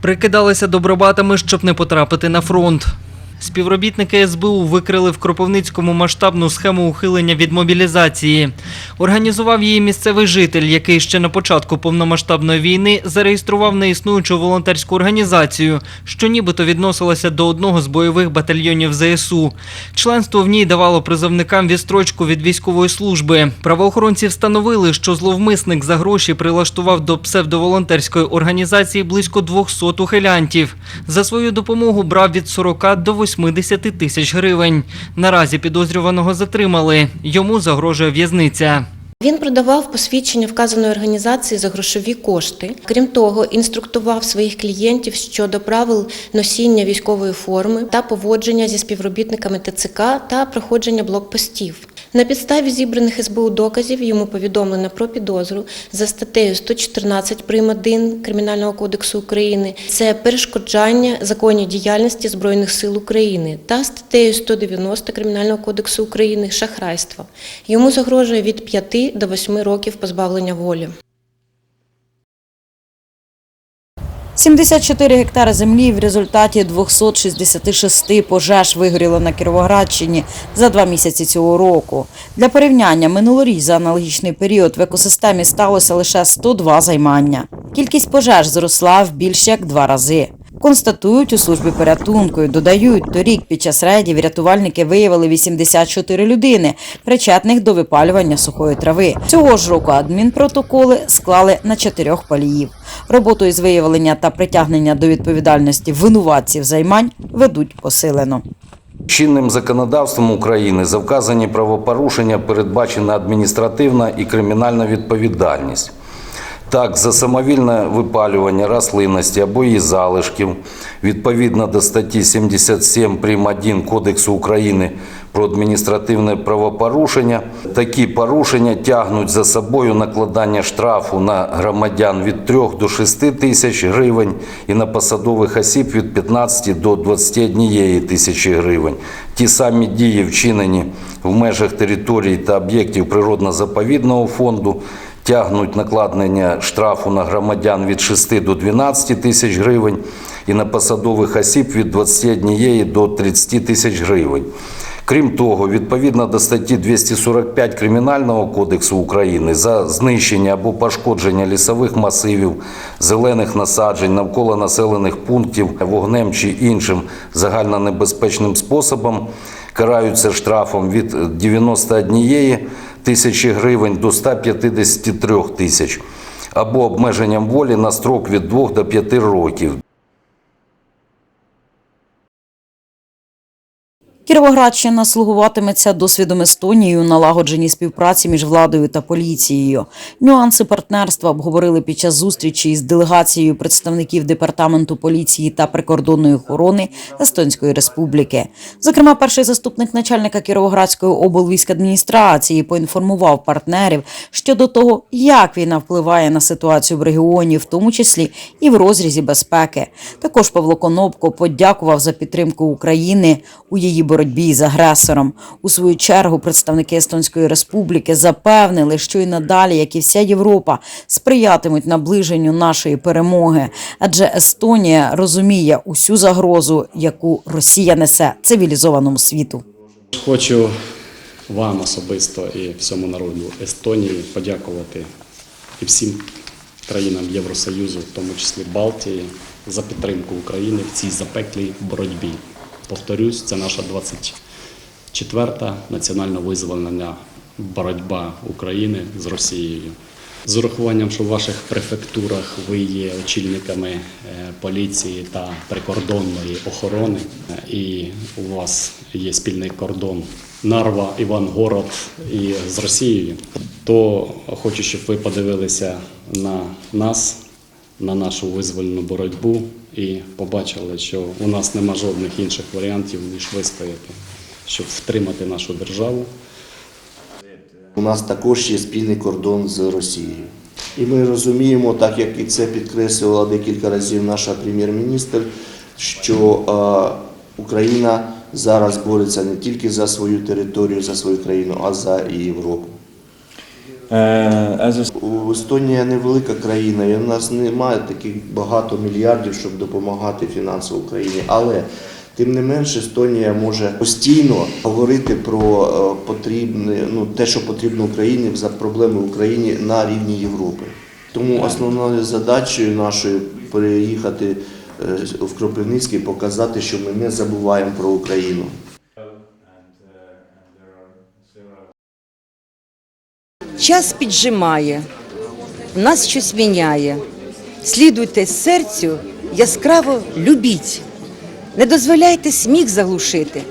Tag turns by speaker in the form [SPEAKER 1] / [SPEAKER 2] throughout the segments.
[SPEAKER 1] Прикидалися добробатами, щоб не потрапити на фронт. Співробітники СБУ викрили в Кропивницькому масштабну схему ухилення від мобілізації. Організував її місцевий житель, який ще на початку повномасштабної війни зареєстрував неіснуючу волонтерську організацію, що нібито відносилася до одного з бойових батальйонів ЗСУ. Членство в ній давало призовникам відстрочку від військової служби. Правоохоронці встановили, що зловмисник за гроші прилаштував до псевдоволонтерської організації близько 200 ухилянтів. За свою допомогу брав від 40 до 80 тисяч гривень. Наразі підозрюваного затримали. Йому загрожує в'язниця.
[SPEAKER 2] Він продавав посвідчення вказаної організації за грошові кошти. Крім того, інструктував своїх клієнтів щодо правил носіння військової форми та поводження зі співробітниками ТЦК та проходження блокпостів. На підставі зібраних СБУ доказів йому повідомлено про підозру за статтею 114 прим. 1 Кримінального кодексу України. Це перешкоджання законній діяльності Збройних сил України та статтею 190 Кримінального кодексу України шахрайство. Йому загрожує від 5 до 8 років позбавлення волі.
[SPEAKER 3] 74 гектари землі в результаті 266 пожеж вигоріло на Кіровоградщині за два місяці цього року. Для порівняння минулоріч за аналогічний період в екосистемі сталося лише 102 займання. Кількість пожеж зросла в більш як два рази. Констатують у службі порятунку і додають, торік під час рейдів рятувальники виявили 84 людини, причетних до випалювання сухої трави. Цього ж року адмінпротоколи склали на чотирьох паліїв. Роботу із виявлення та притягнення до відповідальності винуватців займань ведуть посилено.
[SPEAKER 4] Чинним законодавством України за вказані правопорушення передбачена адміністративна і кримінальна відповідальність. Так, за самовільне випалювання рослинності або її залишків, відповідно до статті 77 прим. 1 Кодексу України про адміністративне правопорушення, такі порушення тягнуть за собою накладання штрафу на громадян від 3 до 6 тисяч гривень і на посадових осіб від 15 до 21 тисячі гривень. Ті самі дії, вчинені в межах територій та об'єктів природно-заповідного фонду, тягнуть накладення штрафу на громадян від 6 до 12 тисяч гривень і на посадових осіб від 21 до 30 тисяч гривень. Крім того, відповідно до статті 245 Кримінального кодексу України за знищення або пошкодження лісових масивів, зелених насаджень навколо населених пунктів вогнем чи іншим загальнонебезпечним способом караються штрафом від 91 тисячі гривень до 153 тисяч або обмеженням волі на строк від 2 до 5 років.
[SPEAKER 3] Кіровоградщина слугуватиметься досвідом Естонії у налагодженні співпраці між владою та поліцією. Нюанси партнерства обговорили під час зустрічі із делегацією представників департаменту поліції та прикордонної охорони Естонської республіки. Зокрема, перший заступник начальника Кіровоградської облвійськадміністрації поінформував партнерів щодо того, як війна впливає на ситуацію в регіоні, в тому числі і в розрізі безпеки. Також Павло Конопко подякував за підтримку України у її боротьбі з агресором. У свою чергу представники Естонської республіки запевнили, що і надалі, як і вся Європа, сприятимуть наближенню нашої перемоги, адже Естонія розуміє усю загрозу, яку Росія несе цивілізованому світу.
[SPEAKER 5] Хочу вам особисто і всьому народу Естонії подякувати і всім країнам Євросоюзу, в тому числі Балтії, за підтримку України в цій запеклій боротьбі. Повторюсь, це наша 24-та національно визволена боротьба України з Росією. З урахуванням, що в ваших префектурах ви є очільниками е, поліції та прикордонної охорони, і у вас є спільний кордон Нарва, Івангород і з Росією, то хочу, щоб ви подивилися на нас, на нашу визвольну боротьбу і побачили, що у нас нема жодних інших варіантів, ніж вистояти, щоб втримати нашу державу.
[SPEAKER 6] У нас також є спільний кордон з Росією. І ми розуміємо, так як і це підкреслювала декілька разів наша прем'єр-міністр, що Україна зараз бореться не тільки за свою територію, за свою країну, а за Європу.
[SPEAKER 7] A
[SPEAKER 6] Естонія невелика країна, і у нас немає таких багато мільярдів, щоб допомагати фінансово Україні. Але тим не менше, Естонія може постійно говорити про е, потрібне, ну те, що потрібно Україні за проблеми України на рівні Європи. Тому основною задачею нашою переїхати е, в Кропивницький, показати, що ми не забуваємо про Україну.
[SPEAKER 8] Час піджимає, нас щось міняє. Слідуйте серцю, яскраво любіть. Не дозволяйте сміх заглушити,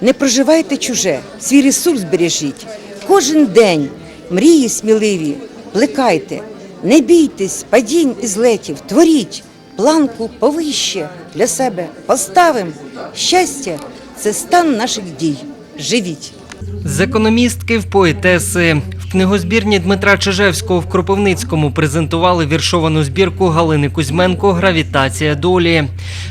[SPEAKER 8] не проживайте чуже, свій ресурс бережіть. Кожен день мрії сміливі, плекайте, не бійтесь, падінь і злетів, творіть, планку повище для себе поставим. Щастя це стан наших дій. Живіть.
[SPEAKER 1] З економістки в поетеси. Книгозбірні Дмитра Чижевського в Кропивницькому презентували віршовану збірку Галини Кузьменко Гравітація долі.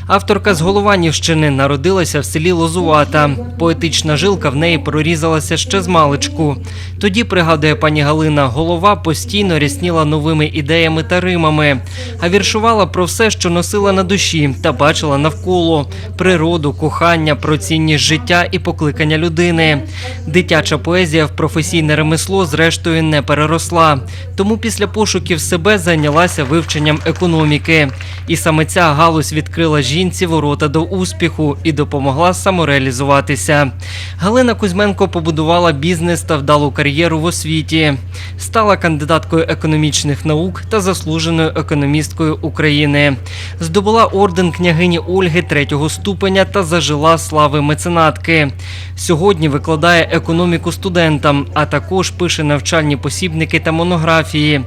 [SPEAKER 1] Авторка з Голованівщини народилася в селі Лозувата. Поетична жилка в неї прорізалася ще з маличку. Тоді, пригадує пані Галина, голова постійно рясніла новими ідеями та римами, а віршувала про все, що носила на душі та бачила навколо природу, кохання, про цінність життя і покликання людини. Дитяча поезія в професійне ремесло, зрештою, не переросла. Тому після пошуків себе зайнялася вивченням економіки. І саме ця галузь відкрила жінці ворота до успіху і допомогла самореалізуватися. Галина Кузьменко побудувала бізнес та вдалу кар'єру в освіті, стала кандидаткою економічних наук та заслуженою економісткою України. Здобула орден княгині Ольги третього ступеня та зажила слави меценатки. Сьогодні викладає економіку студентам, а також пише навчальні посібники та монографії.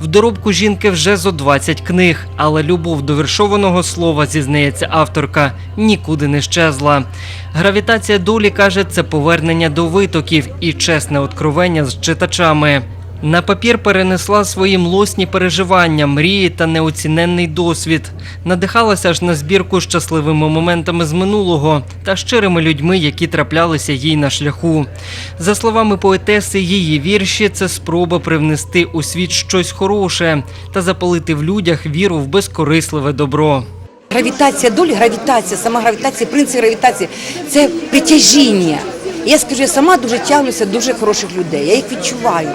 [SPEAKER 1] В доробку жінки вже зо 20 книг, але любов до віршованого слова, зізнається авторка, нікуди не щезла. Гравітація долі каже, це повернення до витоків і чесне откровення з читачами. На папір перенесла свої млосні переживання, мрії та неоціненний досвід. Надихалася ж на збірку щасливими моментами з минулого та щирими людьми, які траплялися їй на шляху. За словами поетеси, її вірші це спроба привнести у світ щось хороше та запалити в людях віру в безкорисливе добро.
[SPEAKER 8] Гравітація долі, гравітація, сама гравітація, принцип гравітації це притяжіння. Я скажу, я сама дуже тягнуся дуже хороших людей. Я їх відчуваю.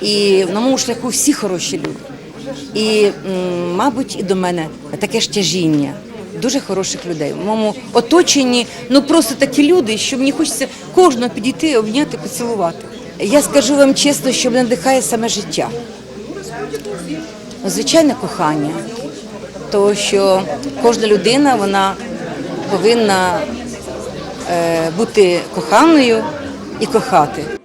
[SPEAKER 8] І на моєму шляху всі хороші люди. І, мабуть, і до мене таке ж тяжіння. Дуже хороших людей. В моєму оточенні ну просто такі люди, що мені хочеться кожного підійти, обняти, поцілувати. Я скажу вам чесно, що мене надихає саме життя. Звичайне кохання, тому що кожна людина вона повинна е, бути коханою і кохати.